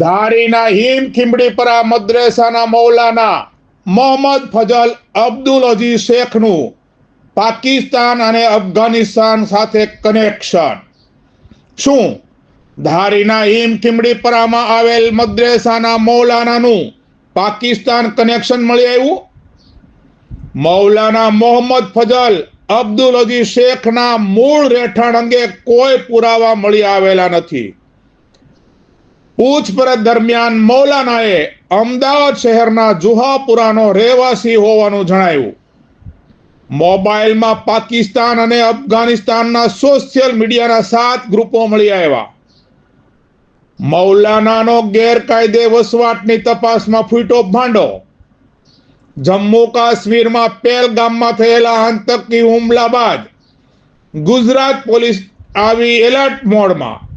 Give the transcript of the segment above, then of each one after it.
ધારીના હિમ ખીમડીપરા મદ્રેસાના મૌલાના મોહમ્મદ ફજલ અબ્દુલ અજી શેખનું પાકિસ્તાન અને અફઘાનિસ્તાન સાથે કનેક્શન શું? ધારીના હિમ ખીમડીપરામાં આવેલ મદ્રેસાના મૌલાનાનું પાકિસ્તાન કનેક્શન મળી આવ્યું? મૌલાના મોહમ્મદ ફજલ અબ્દુલ અજી શેખના મૂળ રહેઠાણ અંગે કોઈ પુરાવા મળી આવેલા નથી. પૂછપરછ દરમિયાન મૌલાનાએ અમદાવાદ શહેરના જુહાપુરાનો રહેવાસી હોવાનું જણાયું. મોબાઈલમાં પાકિસ્તાન અને અફઘાનિસ્તાનના સોશિયલ મીડિયાના સાત ગ્રુપો મળી આવ્યા. મૌલાનાનો ગેરકાયદે વસવાટની તપાસમાં ફૂટો ભાંડો. જમ્મુ કાશ્મીરમાં પહેલગામમાં થયેલા આતંકી હુમલા બાદ ગુજરાત પોલીસ આવી એલર્ટ મોડમાં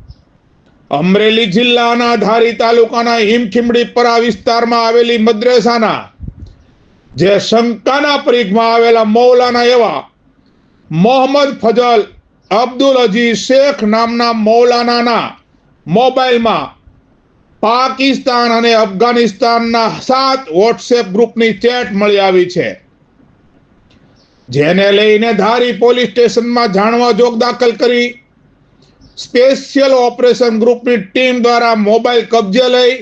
અમરેલી જિલ્લાના ધારી તાલુકાના હિમખીમડીપરા વિસ્તારમાં આવેલી મદ્રેસાના, જે શંકાના પરિઘમાં આવેલા મૌલાના એવા મોહમ્મદ ફજલ અબ્દુલ અજી શેખ નામના મૌલાનાના મોબાઈલમાં પાકિસ્તાન અને અફઘાનિસ્તાનના સાત વોટ્સએપ ગ્રુપની ચેટ મળી આવી છે. જેને લઈને ધારી પોલીસ સ્ટેશનમાં જાણવા જોગ દાખલ કરી સ્પેશિયલ ઓપરેશન ગ્રુપની ટીમ દ્વારા મોબાઈલ કબજે લઈ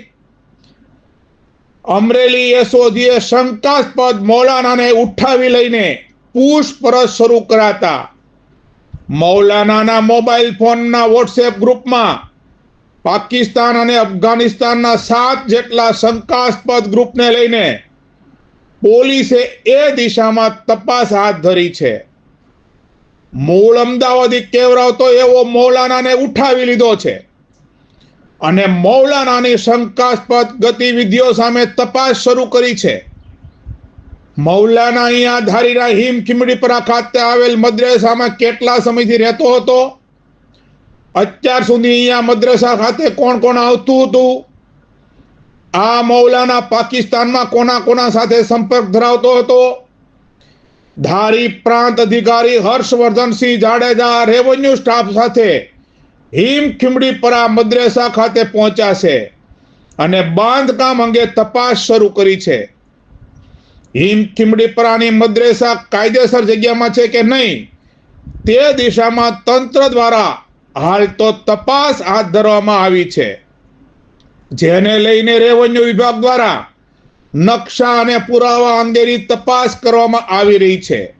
અમરેલી એસઓજીએ શંકાસ્પદ મૌલાનાને ઉઠાવી લઈને પૂછપરછ શરૂ કરાતા. મૌલાનાના મોબાઈલ ફોનના વોટ્સએપ ગ્રુપમાં પાકિસ્તાન અને અફઘાનિસ્તાનના સાત જેટલા શંકાસ્પદ ગ્રુપને લઈને પોલીસે એ દિશામાં તપાસ હાથ ધરી છે. મૂળ અમદાવાદી કેવરાવતો એવો મૌલાનાને ઉઠાવી લીધો છે. અને મૌલાનાની શંકાસ્પદ ગતિવિધિઓ સામે તપાસ શરૂ કરી છે. મૌલાના અહીંયા ધારીના હિમ ખીમડીપરા ખાતે આવેલ મદ્રેસામાં કેટલા સમયથી રહેતો હતો? અત્યાર સુધી અહીંયા મદ્રેસા ખાતે કોણ કોણ આવતું હતું? આ મૌલાના પાકિસ્તાનમાં કોના કોના સાથે સંપર્ક ધરાવતો હતો? ધારી પ્રાંત અધિકારી હર્ષવર્ધનસિંહ જાડેજા રેવન્યુ સ્ટાફ સાથે હિમ ખીમડીપરા મદ્રેસા ખાતે પહોંચ્યા છે અને બાંધકામ અંગે તપાસ શરૂ કરી છે. હિમ ખીમડીપરાની મદ્રેસા કાયદેસર જગ્યામાં છે કે નહીં? તે દિશામાં તંત્ર દ્વારા હાલ તો તપાસ હાથ ધરવામાં આવી છે. જેને લઈને રેવન્યુ વિભાગ દ્વારા નકશા અને પુરાવા અંગેની તપાસ કરવામાં આવી રહી છે.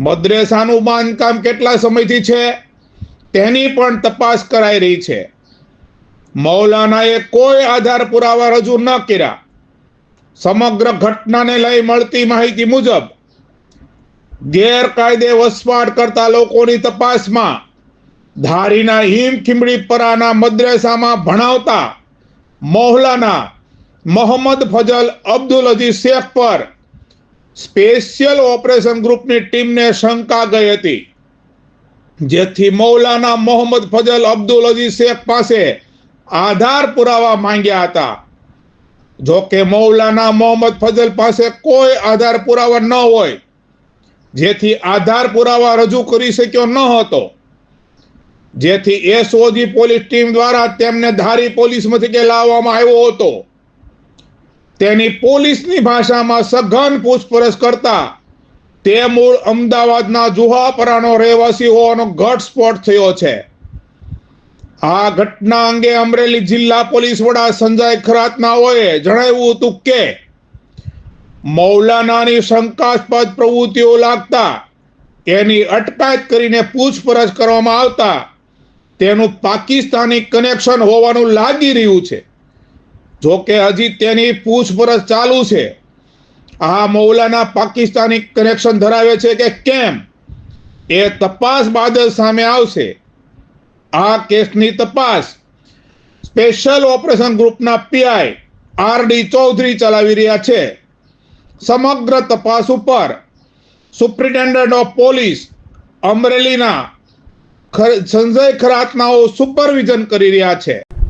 મદ્રેસાનું બાંધકામ કેટલા સમયથી છે? તેની પણ તપાસ કરાઈ રહી છે. મૌલાનાએ કોઈ આધાર પુરાવા રજૂ ન કર્યા. સમગ્ર ઘટનાને લઈ મળતી માહિતી મુજબ, ગેરકાયદે વસવાટ કરતા લોકોની તપાસમાં ધારીના હિમ ખીમડીપરાના મદ્રેસામાં ભણાવતા મૌલાના મોહમ્મદ ફજલ અબ્દુલ અઝીઝ શેખ પર સ્પેશિયલ ઓપરેશન ગ્રુપની ટીમને શંકા ગઈ હતી. જેથી મૌલાના મોહમ્મદ ફજલ અબ્દુલ અઝીઝ શેખ પાસે આધાર પુરાવા માંગ્યા હતા. જો કે મૌલાના મોહમ્મદ ફજલ પાસે કોઈ આધાર પુરાવા ન હોય, જેથી આધાર પુરાવા રજૂ કરી શક્યો ન હતો. જેથી એસઓજી પોલીસ ટીમ દ્વારા તેમને ધારી પોલીસ મથકે લાવવામાં આવ્યો હતો. તેની પોલીસની ભાષામાં સઘન પૂછપરછ કરતા તે મૂળ અમદાવાદના જુહાપરાનો રહેવાસી હોવાનો ઘટસ્ફોટ થયો છે. આ ઘટના અંગે અમરેલી જિલ્લા પોલીસ વડા સંજય ખરાતનાઓએ જણાવ્યું હતું કે, મૌલાનાની શંકાસ્પદ પ્રવૃત્તિઓ લાગતા એની અટકાયત કરીને પૂછપરછ કરવામાં આવતા તેનું પાકિસ્તાની કનેક્શન હોવાનું લાગી રહ્યું છે. જો કે હજી તેની પૂછપરછ ચાલુ છે. આ મૌલાના પાકિસ્તાની કનેક્શન ધરાવે છે કે કેમ? એ તપાસ બાદ સામે આવશે. આ કેસની તપાસ સ્પેશિયલ ઓપરેશન ગ્રુપના પીઆઈ આર ડી ચૌધરી ચલાવી રહ્યા છે. સમગ્ર તપાસ ઉપર સુપ્રિન્ટેન્ડન્ટ ઓફ પોલીસ અમરેલીના સંજય ખરાતનાઓ સુપરવિઝન કરી રહ્યા છે.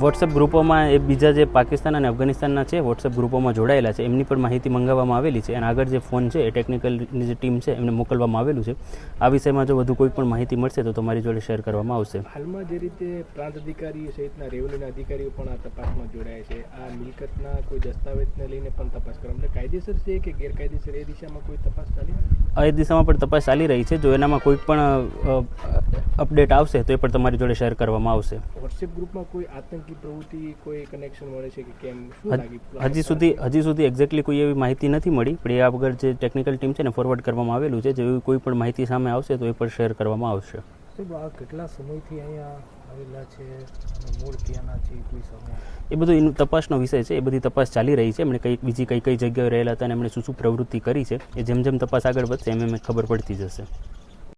વોટ્સઅપ ગ્રુપોમાં એ બીજા જે પાકિસ્તાન અને અફઘાનિસ્તાનના છે વોટ્સએપ ગ્રુપોમાં જોડાયેલા છે. એમની પણ માહિતી મંગાવવામાં આવેલી છે. અને આગળ જે ફોન છે, એ ટેકનિકલની જે ટીમ છે, એમને મોકલવામાં આવેલું છે. આ વિષયમાં જો વધુ કોઈ પણ માહિતી મળશે, તો તમારી જોડે શેર કરવામાં આવશે. હાલમાં જે રીતે પ્રાંત અધિકારી સહિતના રેવન્યુના અધિકારીઓ પણ આ તપાસમાં જોડાયા છે. આ મિલકતના કોઈ દસ્તાવેજને લઈને પણ તપાસ કરવા. એટલે કાયદેસર છે કે ગેરકાયદેસર? એ દિશામાં કોઈ તપાસ ચાલી આ દિશામાં પણ તપાસ ચાલી રહી છે. જો એનામાં કોઈ પણ અપડેટ આવશે તો એ પણ તમારી જોડે શેર કરવામાં આવશે. વોટ્સએપ ગ્રુપમાં કોઈ આતંકી પ્રવૃત્તિ કોઈ કનેક્શન મળે છે કે કેમ? હજી સુધી હજી સુધી એક્ઝેક્ટલી કોઈ એવી માહિતી નથી મળી પણ એ આગળ જે ટેકનિકલ ટીમ છે ને ફોરવર્ડ કરવામાં આવેલું છે. જેવી કોઈ પણ માહિતી સામે આવશે તો એ પણ શેર કરવામાં આવશે. કેટલા સમયથી અહીંયા એ બધું તપાસનો વિષય છે, એ બધી તપાસ ચાલી રહી છે. એમણે કઈ બીજી કઈ કઈ જગ્યાએ રહેલા હતા અને એમણે શું શું પ્રવૃત્તિ કરી છે, એ જેમ જેમ તપાસ આગળ વધશે, એમ એમ ખબર પડતી જશે.